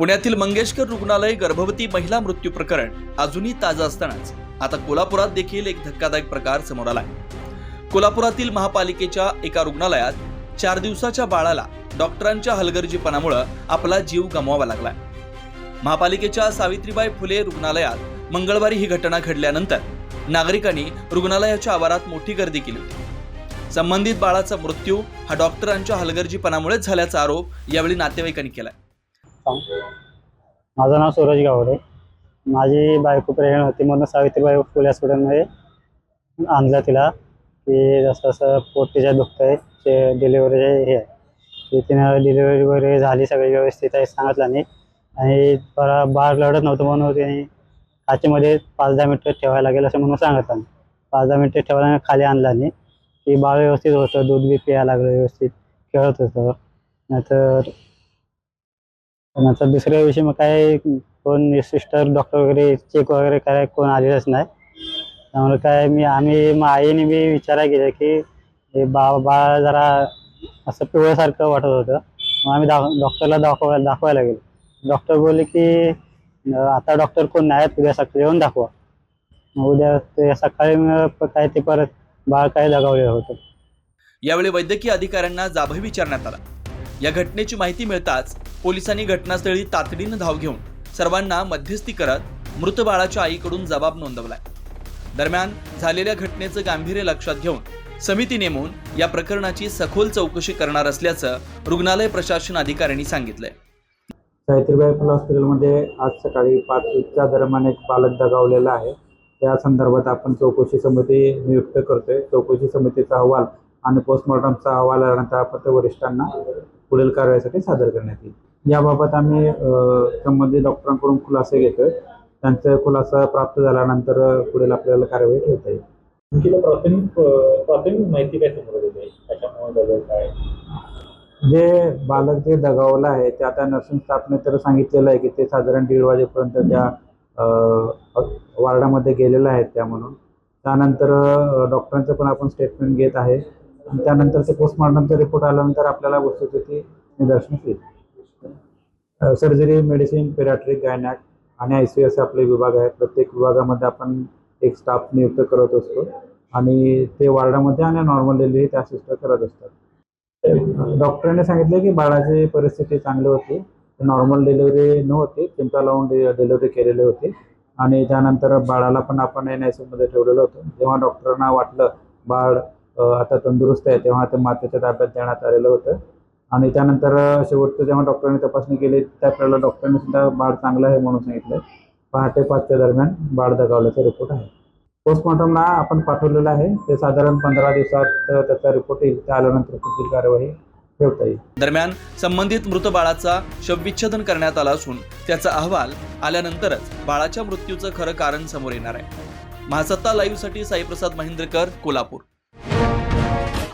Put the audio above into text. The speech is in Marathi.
पुण्यातील मंगेशकर रुग्णालय गर्भवती महिला मृत्यू प्रकरण अजूनही ताजं असतानाच. आता कोल्हापुरात देखील एक धक्कादायक प्रकार समोर आला आहे कोल्हापुरातील महापालिकेच्या एका रुग्णालयात चार दिवसाच्या बाळाला डॉक्टरांच्या हलगर्जीपणामुळे आपला जीव गमवावा लागला महापालिकेच्या सावित्रीबाई फुले रुग्णालयात मंगळवारी ही घटना घडल्यानंतर नागरिकांनी रुग्णालयाच्या आवारात मोठी गर्दी केली होती. संबंधित बाळाचा मृत्यू हा डॉक्टरांच्या हलगर्जीपणामुळेच झाल्याचा आरोप यावेळी नातेवाईकांनी केला केलाय माझं नाव सूरज गावडे. माझी बायको प्रेग्नंट होती म्हणून सावित्रीबाई फुले हॉस्पिटलमध्ये आणलं तिला की जसं जसं पोट तिच्या दुखतं आहे ते डिलिव्हरी हे आहे. की तिनं डिलिव्हरी वगैरे झाली सगळी व्यवस्थित आहे सांगितलं नाही आणि बरा बाळ लढत नव्हतं म्हणून तिने काचेमध्ये पाच दहा मिनटं ठेवायला लागेल असं म्हणून सांगितलं नाही पाच दहा मिनटं ठेवायला खाली आणला नाही की बाळ व्यवस्थित होतं दूध बी प्यायला लागलं व्यवस्थित खेळत होतं. नाहीतर नंतर दुसऱ्या दिवशी मग काय कोण सिस्टर डॉक्टर वगैरे चेक वगैरे काय कोण आलेलंच नाही. त्यामुळे काय मी आम्ही मग आईने मी विचारा केला की हे बा बाळ जरा असं पिवळ्यासारखं वाटत होतं. मग आम्ही दा डॉक्टरला दाखवायला दाखवायला गेलो. डॉक्टर बोलले की आता डॉक्टर कोण नाही आहेत उद्या सकाळी येऊन दाखवा. मग उद्या ते सकाळी काय ते परत बाळ काय दगावलेलं होतं. यावेळी वैद्यकीय अधिकाऱ्यांना जाबही विचारण्यात आला. या घटनेची माहिती मिळताच पोलिसांनी घटनास्थळी तातडीनं धाव घेऊन सर्वांना मध्यस्थी करत मृत बाळाच्या आईकडून जबाब नोंदवलाय. दरम्यान झालेल्या घटनेचं गांभीर्य लक्षात घेऊन समिती नेमून या प्रकरणाची सखोल चौकशी करणार असल्याचं रुग्णालय प्रशासन अधिकाऱ्यांनी सांगितलंय. सावित्रीबाई फुले हॉस्पिटलमध्ये आज सकाळी पाचच्या दरम्यान एक बालक दगावलेला आहे. त्या संदर्भात आपण चौकशी समिती नियुक्त करतोय. चौकशी समितीचा अहवाल आणि पोस्टमॉर्टमचा अहवाल आल्यानंतर आपण वरिष्ठांना पुढील कारवाईसाठी सादर करण्यात येईल. याबाबत आम्ही संबंधित डॉक्टरांकडून खुलासे घेतोय. त्यांचा खुलासा प्राप्त झाल्यानंतर पुढील आपल्याला कारवाई ठेवता येईल. प्राथमिक प्राथमिक माहिती काय समोर आलेली आहे? कशामुळे झालं काय जे बालक जे दगावलं आहे ते आता नर्सिंग स्टाफने तर सांगितलेलं आहे की ते साधारण दीड वाजेपर्यंत त्या वार्डामध्ये गेलेलं आहेत त्या म्हणून. त्यानंतर डॉक्टरांचं पण आपण स्टेटमेंट घेत आहे. त्यानंतर ते पोस्टमॉर्टमचा रिपोर्ट आल्यानंतर आपल्याला वस्तुस्थिती निदर्शनास येईल. सर्जरी मेडिसिन पेराट्रिक गायनॅक आणि आय सी असे आपले विभाग आहे प्रत्येक विभागामध्ये आपण एक स्टाफ नियुक्त करत असतो आणि ते वार्डामध्ये आणि नॉर्मल डिलिव्हरी त्या सिस्टर करत असतात. डॉक्टरांनी सांगितले की बाळाची परिस्थिती चांगली होती. नॉर्मल डिलिव्हरी नव्हती. चिमटा लावून डिलिव्हरी केलेली होती. आणि त्यानंतर बाळाला पण आपण एन आयमध्ये ठेवलेलं होतं. जेव्हा डॉक्टरांना वाटलं बाळ आता तंदुरुस्त आहे तेव्हा ते मातेच्या ताब्यात देण्यात आलेलं होतं. आणि त्यानंतर शेवटचं जेव्हा डॉक्टरांनी तपासणी केली त्यावेळेला डॉक्टरांनी सुद्धा बाळ चांगलं आहे म्हणून सांगितलं पहाटे पाचच्या दरम्यान बाळ दगावल्याचा रिपोर्ट आहे. पोस्टमॉर्टमला आपण पाठवलेलं आहे. ते साधारण पंधरा दिवसात त्याचा रिपोर्ट येईल. त्या आल्यानंतर पुढील कार्यवाही ठेवता येईल. दरम्यान संबंधित मृत बाळाचा शवविच्छेदन करण्यात आला असून त्याचा अहवाल आल्यानंतरच बाळाच्या मृत्यूचं खरं कारण समोर येणार आहे. महासत्ता लाईव्हसाठी साईप्रसाद महेंद्रकर कोल्हापूर.